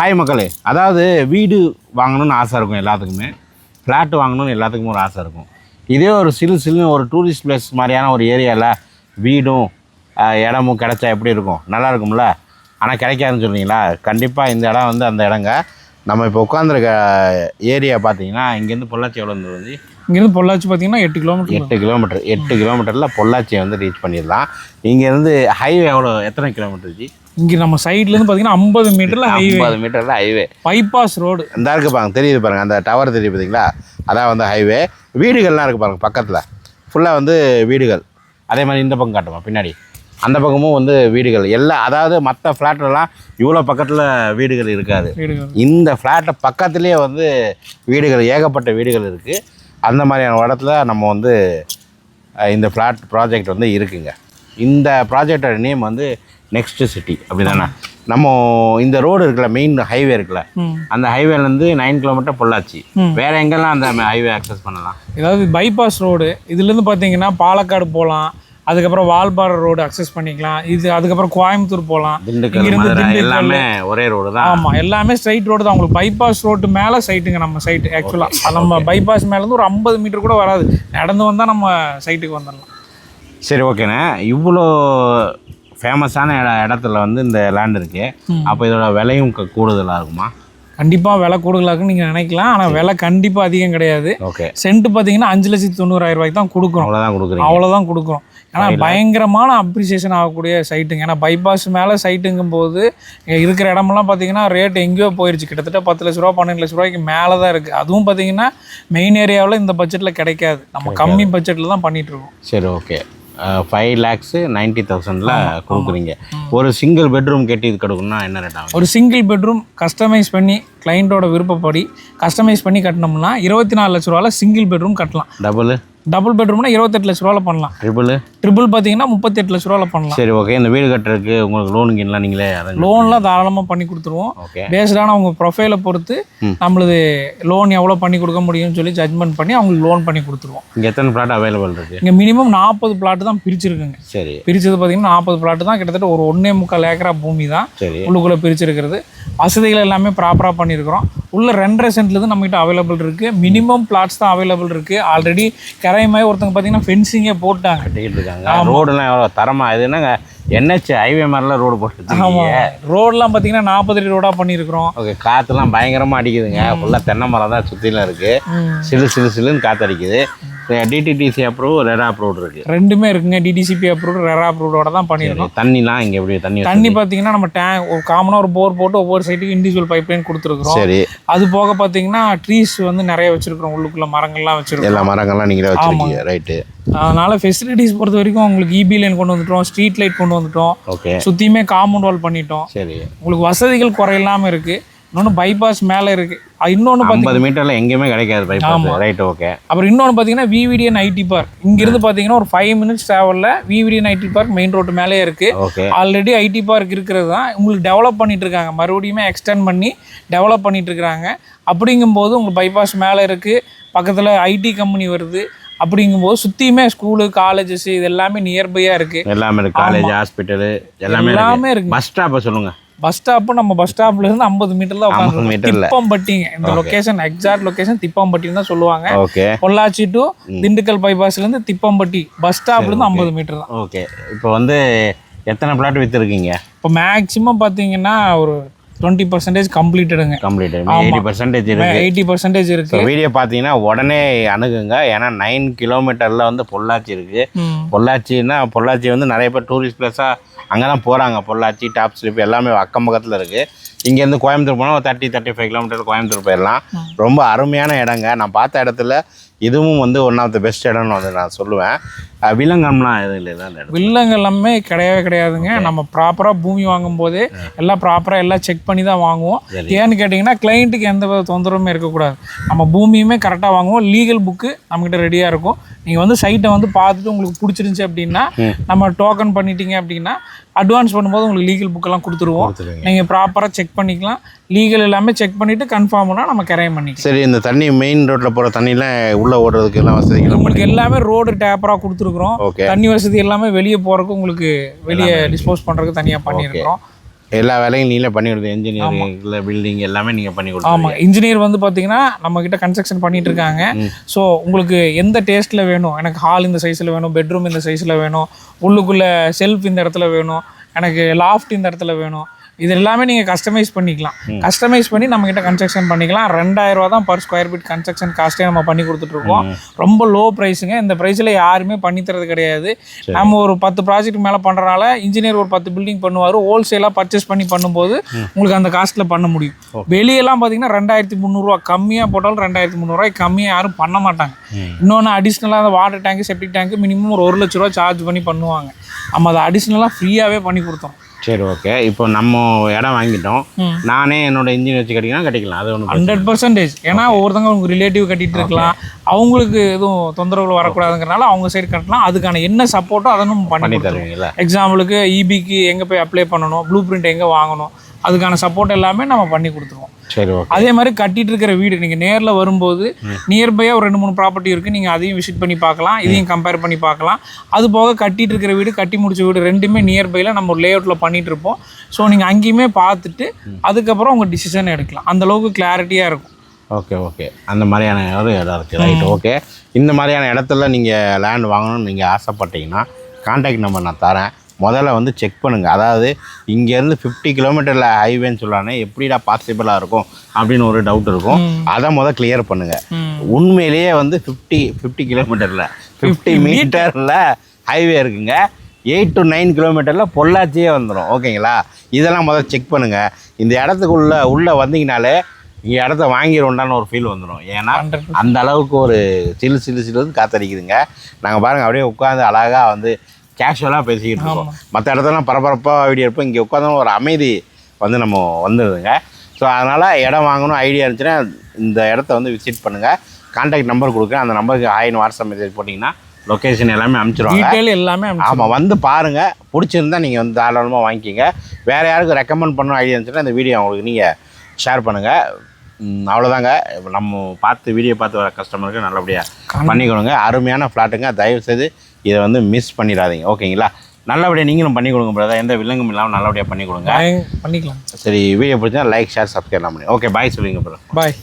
Hi மக்களே. அதாவது வீடு வாங்கணும்னு ஆசை இருக்கும் எல்லாத்துக்குமே. ஃப்ளாட் வாங்கணும்னு எல்லாத்துக்குமே ஒரு ஆசை இருக்கும். இதே ஒரு சிறு சிறு ஒரு டூரிஸ்ட் பிளேஸ் மாதிரியான ஒரு ஏரியாவில் வீடும் இடமும் கிடைச்சா எப்படி இருக்கும்? நல்லா இருக்கும்ல? ஆனால் கிடைக்காதுன்னு சொல்றீங்களா? கண்டிப்பாக இந்த இடம் வந்து அந்த இடங்க. நம்ம இப்போ உட்காந்துருக்க ஏரியா பார்த்தீங்கன்னா இங்கேருந்து பொள்ளாச்சி எவ்வளோ வந்து இங்கேருந்து பொள்ளாச்சி பார்த்தீங்கன்னா எட்டு கிலோமீட்டர் எட்டு கிலோமீட்டர் எட்டு கிலோமீட்டரில் பொள்ளாச்சியை வந்து ரீச் பண்ணிடலாம். இங்கேருந்து ஹைவே எவ்வளோ எத்தனை கிலோமீட்டர் ஜி? இங்கே நம்ம சைட்லேருந்து பார்த்தீங்கன்னா ஐம்பது மீட்டரில் ஹைவே ஐம்பது மீட்டரில் ஹைவே பைபாஸ் ரோடு இந்த இருக்கு பாருங்க தெரியுது பாருங்க அந்த டவர் தெரியுது பார்த்தீங்களா அதான் வந்து ஹைவே வீடுகள்லாம் இருக்கு பாருங்க பக்கத்தில். ஃபுல்லாக வந்து வீடுகள். அதே மாதிரி இந்த பக்கம் காட்டுமா பின்னாடி. அந்த பக்கமும் வந்து வீடுகள். எல்லாம் அதாவது மற்ற ஃப்ளாட்லலாம் இவ்வளோ பக்கத்தில் வீடுகள் இருக்காது. இந்த ஃப்ளாட்டை பக்கத்துலேயே வந்து வீடுகள் ஏகப்பட்ட வீடுகள் இருக்குது அந்த மாதிரியான இடத்துல நம்ம வந்து இந்த ஃப்ளாட் ப்ராஜெக்ட் வந்து இருக்குங்க. இந்த ப்ராஜெக்டோட நேம் வந்து நெக்ஸ்ட் சிட்டி அப்படி தானே நம்ம இந்த ரோடு இருக்குல்ல மெயின் ஹைவே இருக்குல்ல அந்த ஹைவேலேருந்து நைன் கிலோமீட்டர் பொள்ளாச்சி. வேற எங்கெல்லாம் அந்த ஹைவே அக்சஸ் பண்ணலாம்? ஏதாவது பைபாஸ் ரோடு இதுலேருந்து பார்த்தீங்கன்னா பாலக்காடு போகலாம் அதுக்கப்புறம் வால்பாறை ரோடு அக்சஸ் பண்ணிக்கலாம் இது அதுக்கப்புறம் கோயம்புத்தூர் போகலாம். எல்லாமே ஒரே ரோடு தான். ஆமாம் எல்லாமே ஸ்ட்ரைட் ரோடு தான். உங்களுக்கு பைபாஸ் ரோட்டு மேலே சைட்டுங்க நம்ம சைட்டு ஆக்சுவலாக நம்ம பைபாஸ் மேலேருந்து ஒரு ஐம்பது மீட்டர் கூட வராது. நடந்து வந்தால் நம்ம சைட்டுக்கு வந்துடலாம். சரி ஓகேண்ணே. இவ்வளோ ஃபேமஸான இட இடத்துல வந்து இந்த லேண்ட் இருக்கு. அப்போ இதோட விலையும் க- கூடுதலா இருக்குமா? கண்டிப்பாக விலை கூடுதலாக்குன்னு நீங்கள் நினைக்கலாம். ஆனால் விலை கண்டிப்பாக அதிகம் கிடையாது. ஓகே. சென்ட் பார்த்தீங்கன்னா அஞ்சு லட்சத்தி தொண்ணூறாயிரம் ரூபாய்க்கு தான் கொடுக்குறோம். அவ்வளோதான் கொடுக்குறீங்க. அவ்வளோதான் கொடுக்குறோம். ஏன்னா பயங்கரமான அப்ரிசியேஷன் ஆகக்கூடிய சைட்டுங்க ஏன்னா பைபாஸ் மேலே சைட்டுங்கும் போது இருக்கிற இடமெல்லாம் பார்த்தீங்கன்னா ரேட் எங்கேயோ போயிருச்சு. கிட்டத்தட்ட பத்து லட்ச ரூபா பன்னெண்டு லட்ச ரூபாய்க்கு மேலே தான் இருக்குது அதுவும் பார்த்தீங்கன்னா மெயின் ஏரியாவில் இந்த பட்ஜெட்டில் கிடைக்காது. நம்ம கம்மி பட்ஜெட்டில் தான் பண்ணிட்டு இருக்கோம். சரி ஓகே. ஃபைவ் லேக்ஸு நைன்ட்டி தௌசண்டில் கொடுக்குறீங்க. ஒரு சிங்கிள் பெட்ரூம் கட்டி இது கொடுக்கணும்னா என்ன ரேட் ஆகும்? ஒரு சிங்கிள் பெட்ரூம் கஸ்டமைஸ் பண்ணி கிளைண்ட்டோட விருப்பப்படி கஸ்டமைஸ் பண்ணி கட்டினோம்னா இருபத்தி நாலு லட்ச ரூபாவில் சிங்கிள் பெட்ரூம் கட்டலாம். டபுள் டபுள் பெட்ரூம்னா இருபத்தெட்டு லட்ச ரூபாவில் பண்ணலாம். ட்ரிபிள் ட்ரிபிள் பார்த்தீங்கன்னா முப்பத்தெட்டு லட்ச ரூபாவில் பண்ணலாம். சரி ஓகே இந்த வீடு கட்டுறதுக்கு உங்களுக்கு லோன் கீன்லாம் நீங்களே லோன்லாம் தாராளமாக பண்ணி கொடுத்துருவோம். பேஸ்டான அவங்க ப்ரொஃபைலை பொறுத்து. நம்மளது லோன் எவ்வளோ பண்ணி கொடுக்க முடியும்னு சொல்லி ஜட்மெண்ட் பண்ணி அவங்களுக்கு லோன் பண்ணி கொடுத்துருவோம். இங்கே எத்தனை ப்ளாட் அவைலபிள் இருக்கு? இங்கே மினிமம் நாற்பது பிளாட் தான் பிரிச்சிருக்குங்க. சரி. பிரிச்சது பார்த்தீங்கன்னா நாற்பது பிளாட் தான். கிட்டத்தட்ட ஒரு ஒன்றே முக்கால் ஏக்கரா பூமி தான் உள்ளுக்குள்ளே பிரிச்சிருக்கிறது. வசதிகள் எல்லாமே ப்ராப்பராக பண்ணியிருக்கிறோம். உள்ள ரெண்டரை சென்ட்லேருந்து நம்மகிட்ட அவைலபிள் இருக்குது மினிமம் பிளாட்ஸ் தான் அவைலபிள் இருக்குது ஆல்ரெடி கரையமாய் ஒருத்தங்க பார்த்தீங்கன்னா ஃபென்சிங்கே போட்டாங்க. கட்டிக்கிட்டு இருக்காங்க. ரோடுலாம் எவ்வளோ தரமா? இது என்னங்க? என்ஹெச் ஹைவே மாதிரிலாம் ரோடு போட்டு ஆமாம் ரோடெலாம் பார்த்தீங்கன்னா நாற்பது அடி ரோடாக பண்ணியிருக்கிறோம் ஓகே காற்றுலாம் பயங்கரமாக அடிக்குதுங்க. ஃபுல்லாக தென்னை மரம் தான் சுற்றிலும் இருக்குது. சிலு சிலு சிலுன்னு காற்று அடிக்குது. டிடிடிசி அப்ரூவ் ரெட் அப்ரூவ் இருக்குது ரெண்டுமே இருக்குங்க. டிடிசிபி அப்ரூவ்டு ரெரா அப்ரூவோட தான் பண்ணியிருக்கோம் தண்ணிலாம் இங்கே எப்படி தண்ணி தண்ணி பார்த்தீங்கன்னா நம்ம டேங்க் ஒரு காமனாக ஒரு போர் போட்டு ஒவ்வொரு சைட்டுக்கு இண்டிவிஜுவல் பைப் லைன் கொடுத்துருக்குறோம். சரி. அது போக பார்த்தீங்கன்னா ட்ரீஸ் வந்து நிறைய வச்சிருக்கிறோம். உள்ளுக்குள்ள மரங்கள்லாம் வச்சிருக்கோம் எல்லா மரங்கள்லாம் நீங்களே வச்சுருக்கீங்க ரைட்டு அதனால ஃபெசிலிட்டிஸ் பொறுத்த வரைக்கும் உங்களுக்கு இபி லைன் கொண்டு வந்துட்டோம் ஸ்ட்ரீட் லைட் கொண்டு வந்துட்டோம். சுற்றியுமே காம்பவுண்ட் வால் பண்ணிட்டோம். சரி. உங்களுக்கு வசதிகள் குறையில்லாமல் இருக்கு. இன்னொன்று பைபாஸ் மேலே இருக்கு. அஹ் இன்னொன்று ஐம்பது மீட்டரில் எங்கேயுமே கிடைக்காது பைபாஸ் ரைட் ஓகே அப்புறம் இன்னொன்று பார்த்தீங்கன்னா விவிடிஎன் ஐடி பார்க் இங்கிருந்து பார்த்தீங்கன்னா ஒரு ஃபைவ் மினிட்ஸ் ட்ராவலில் VVDN IT park main road மேலே இருக்கு. ஓகே ஆல்ரெடி ஐடி பார்க் இருக்கிறது தான். உங்களுக்கு டெவலப் பண்ணிட்டு இருக்காங்க. மறுபடியுமே எக்ஸ்டெண்ட் பண்ணி டெவலப் பண்ணிட்டு இருக்காங்க அப்படிங்கும்போது உங்களுக்கு பைபாஸ் மேலே இருக்குது பக்கத்தில் ஐடி கம்பெனி வருது. அப்படிங்கும்போது சுற்றியுமே ஸ்கூலு காலேஜஸ் இது எல்லாமே நியர்பையாக இருக்குது எல்லாமே இருக்கு. காலேஜ் ஹாஸ்பிட்டலு எல்லாமே எல்லாமே இருக்கு. பஸ் ஸ்டாப்பை சொல்லுங்க. பஸ் ஸ்டாப்பு நம்ம பஸ் ஸ்டாப்ல இருந்து ஐம்பது மீட்டர்ல 50 உட்காந்து. திப்பம்பட்டிங்க. இந்த லொகேஷன் எக்ஸாக்ட் லொகேஷன் திப்பம்பட்டின்னு தான் சொல்லுவாங்க. ஓகே பொள்ளாச்சி டு திண்டுக்கல் பைபாஸ்ல இருந்து திப்பம்பட்டி. பஸ் ஸ்டாப்ல இருந்து ஐம்பது மீட்டர் தான். ஓகே இப்போ வந்து எத்தனை பிளாட் விற்றுருக்கீங்க இப்போ மேக்ஸிமம் பார்த்தீங்கன்னா ஒரு டுவெண்ட்டி பர்சன்டேஜ் கம்ப்ளீட்டடுங்க கம்ப்ளீட் எயிட்டி பர்சன்டேஜ் இருக்கு. எயிட்டி பர்சன்டேஜ் இருக்கு. வீடியோ பார்த்தீங்கன்னா உடனே அணுகுங்க. ஏன்னா நைன் கிலோமீட்டரில் வந்து பொள்ளாச்சி இருக்குது ம். பொள்ளாச்சின்னா பொள்ளாச்சி வந்து நிறைய பேர் டூரிஸ்ட் பிளேஸாக அங்கே தான் போகிறாங்க பொள்ளாச்சி டாப் ஸ்லிப் எல்லாமே அக்கம் பக்கத்தில் இருக்குது இங்கேருந்து கோயம்புத்தூர் போனால் ஒரு thirty thirty five kilometre Coimbatore போயிடலாம். ரொம்ப அருமையான இடங்க. நான் பார்த்த இடத்துல இதுவும் வந்து ஒன் ஆஃப் த பெஸ்ட் இடம்னு வந்து நான் சொல்லுவேன். விலங்கம்லாம் எதுவும் இல்லை அந்த இடம் வில்லங்க எல்லாமே கிடையவே கிடையாதுங்க. நம்ம ப்ராப்பராக பூமி வாங்கும் போதே எல்லாம் ப்ராப்பராக எல்லாம் செக் பண்ணி தான் வாங்குவோம். ஏன்னு கேட்டிங்கன்னா கிளைண்ட்டுக்கு எந்த வித தொந்தரவுமே இருக்கக்கூடாது. நம்ம பூமியுமே கரெக்டாக வாங்குவோம். லீகல் புக்கு நம்மகிட்ட ரெடியாக இருக்கும். நீங்கள் வந்து சைட்டை வந்து பார்த்துட்டு உங்களுக்கு பிடிச்சிருந்துச்சி அப்படின்னா நம்ம டோக்கன் பண்ணிட்டீங்க அப்படின்னா அட்வான்ஸ் பண்ணும்போது உங்களுக்கு லீகல் புக்கெல்லாம் கொடுத்துருவோம். நீங்கள் ப்ராப்பராக செக் பண்ணிக்கலாம். லீகல் எல்லாமே செக் பண்ணிவிட்டு கன்ஃபார்ம்னா நம்ம கிரையம் பண்ணிக்கலாம். சரி இந்த தண்ணி மெயின் ரோட்டில் போகிற தண்ணிலாம் உள்ளே ஓடுறதுக்கு எல்லாம் வசதிகள் உங்களுக்கு எல்லாமே ரோடு டேப்பராக கொடுத்துருக்குறோம். தண்ணி வசதி எல்லாமே வெளியே போகிறதுக்கு உங்களுக்கு வெளியே டிஸ்போஸ் பண்ணுறதுக்கு தனியாக பண்ணியிருக்கிறோம். எல்லா வேலையும் நீங்களே பண்ணி கொடுத்து இன்ஜினியரிங் இல்லை பில்டிங் எல்லாமே நீங்கள் பண்ணி கொடுத்து ஆமாம் இன்ஜினியர் வந்து பார்த்தீங்கன்னா நம்ம கிட்ட கன்ஸ்ட்ரக்ஷன் பண்ணிட்டு இருக்காங்க. ஸோ உங்களுக்கு எந்த டேஸ்ட்டில் வேணும்? எனக்கு ஹால் இந்த சைஸில் வேணும் பெட்ரூம் இந்த சைஸில் வேணும் உள்ளுக்குள்ளே செல்ஃப் இந்த இடத்துல வேணும் எனக்கு லாஃப்ட் இந்த இடத்துல வேணும். இது எல்லாமே நீங்கள் கஸ்டமைஸ் பண்ணிக்கலாம். கஸ்டமைஸ் பண்ணி நம்ம கிட்ட கன்ஸ்ட்ரக்ஷன் பண்ணிக்கலாம். ரெண்டாயிரம் ரூபா தான் பர் ஸ்கொயர் ஃபீட் கன்ஸ்ட்ரக்ஷன் காஸ்ட்டே நம்ம பண்ணி கொடுத்துட்ருக்கோம். ரொம்ப லோ ப்ரைஸுங்க இந்த ப்ரைஸில் யாருமே பண்ணி தரது கிடையாது. நம்ம ஒரு பத்து ப்ராஜெக்ட் மேலே பண்ணுறனால இன்ஜினியர் ஒரு பத்து பில்டிங் பண்ணுவார். ஹோல்சேலாக பர்ச்சேஸ் பண்ணி பண்ணும்போது உங்களுக்கு அந்த காஸ்ட்டில் பண்ண முடியும். வெளியெல்லாம் பார்த்தீங்கன்னா ரெண்டாயிரத்தி முந்நூறுரூவா கம்மியாக போட்டாலும் ரெண்டாயிரத்தி முந்நூறுரூவாய்க்கு கம்மியாக யாரும் பண்ண மாட்டாங்க. இன்னொன்று அடிஷ்னலாக அந்த water tank septic tank minimum ஒரு ஒரு லட்ச ரூபா சார்ஜ் பண்ணி பண்ணுவாங்க. நம்ம அதை அடிஷ்னலாக ஃப்ரீயாகவே பண்ணி கொடுத்தோம். சரி ஓகே இப்போ நம்ம இடம் வாங்கிட்டோம். நானே என்னோட இன்ஜின் வச்சு கட்டிக்கலாம் கட்டிக்கலாம். அது ஒன்று ஹண்ட்ரட் பர்சன்டேஜ் ஏன்னா ஒருத்தவங்க உங்க ரிலேட்டிவ் கட்டிட்டு இருக்கலாம். அவங்களுக்கு எதுவும் தொந்தரவுகள் வரக்கூடாதுங்கிறனால அவங்க சைடு கட்டலாம். அதுக்கான என்ன சப்போர்ட்டோ அதை நம்ம பண்ணி தருவீங்களா? எக்ஸாம்பிளுக்கு இபிக்கு எங்கே போய் அப்ளை பண்ணணும்? ப்ளூ பிரிண்ட் எங்கே வாங்கணும்? அதுக்கான சப்போர்ட் எல்லாமே நம்ம பண்ணி கொடுத்துருவோம். சரி ஓகே அதே மாதிரி கட்டிட்டு இருக்கிற வீடு நீங்கள் நேரில் வரும்போது நியர்பையாக ஒரு ரெண்டு மூணு ப்ராப்பர்ட்டி இருக்குது நீங்கள் அதையும் விசிட் பண்ணி பார்க்கலாம் இதையும் கம்பேர் பண்ணி பார்க்கலாம். அது போக கட்டிட்டு இருக்கிற வீடு கட்டி முடிச்ச வீடு ரெண்டுமே நியர்பையில் நம்ம ஒரு லேஅவுட்டில் பண்ணிட்டு இருப்போம். ஸோ நீங்கள் அங்கேயுமே பார்த்துட்டு அதுக்கப்புறம் உங்கள் டிசிஷன் எடுக்கலாம். அந்த அளவுக்கு கிளாரிட்டியாக இருக்கும். ஓகே ஓகே அந்த மாதிரியான ஒரு இடம் இருக்குது ரைட் ஓகே இந்த மாதிரியான இடத்துல நீங்கள் லேண்ட் வாங்கணும்னு நீங்கள் ஆசைப்பட்டீங்கன்னா கான்டாக்ட் நம்பர் நான் தரேன். முதல்ல வந்து செக் பண்ணுங்கள் அதாவது இங்கேருந்து ஃபிஃப்டி கிலோமீட்டரில் ஹைவேன்னு சொல்கிறானே எப்படிடா பாசிபிளாக இருக்கும் அப்படின்னு ஒரு டவுட் இருக்கும். அதை முதல் கிளியர் பண்ணுங்கள். உண்மையிலேயே வந்து ஃபிஃப்டி ஃபிஃப்டி கிலோமீட்டரில் ஃபிஃப்டி மீட்டரில் ஹைவே இருக்குங்க. எயிட் டு நைன் கிலோமீட்டரில் பொள்ளாச்சியே வந்துடும் ஓகேங்களா? இதெல்லாம் முதல்ல செக் பண்ணுங்கள் இந்த இடத்துக்குள்ள உள்ளே வந்தீங்கனாலே இங்கே இடத்த வாங்கிடுவோண்டான்னு ஒரு ஃபீல் வந்துடும் ஏன்னா 100%. அந்த அளவுக்கு ஒரு சிலு சிலு சிலுன்னு காத்தடிக்குதுங்க. நாங்கள் பாருங்கள் அப்படியே உட்காந்து அழகாக வந்து கேஷுவலாக பேசிக்கிட்டு இருக்கோம். மற்ற இடத்துலலாம் பரபரப்பாக வீடியோ இருப்போம் இங்கே உட்காந்து ஒரு அமைதி வந்து நம்ம வந்துடுதுங்க ஸோ அதனால் இடம் வாங்கணும் ஐடியா இருந்துச்சுன்னா இந்த இடத்த வந்து விசிட் பண்ணுங்கள் கான்டாக்ட் நம்பர் கொடுக்குறேன். அந்த நம்பருக்கு ஆயிரம் வாட்ஸ்அப் மெசேஜ் போட்டிங்கன்னா லொக்கேஷன் எல்லாமே அனுப்பிச்சிடுவாங்க டீட்டெயில் எல்லாமே ஆமாம் வந்து பாருங்கள் பிடிச்சிருந்தா நீங்கள் வந்து தாராளமாக வாங்கிக்கிங்க. வேறு யாருக்கும் ரெக்கமெண்ட் பண்ணணும் ஐடியா இருந்துச்சுன்னா இந்த வீடியோ உங்களுக்கு நீங்கள் ஷேர் பண்ணுங்கள் அவ்வளோதாங்க நம்ம பார்த்து வீடியோ பார்த்து வர கஸ்டமருக்கு நல்லபடியாக பண்ணி கொடுங்க அருமையான ஃப்ளாட்டுங்க தயவு செய்து இதை வந்து மிஸ் பண்ணிடாதீங்க. ஓகேங்களா? நல்லபடியாக நீங்களும் பண்ணி கொடுங்க பிரதர் எந்த வில்லங்கும் இல்லாமல் நல்லபடியாக பண்ணி கொடுங்க. பண்ணிக்கலாம். சரி வீடியோ பிடிச்சா லைக் ஷேர் சப்ஸ்கிரைப் பண்ணி. ஓகே பாய் சொல்லுங்க ப்ரோ பாய்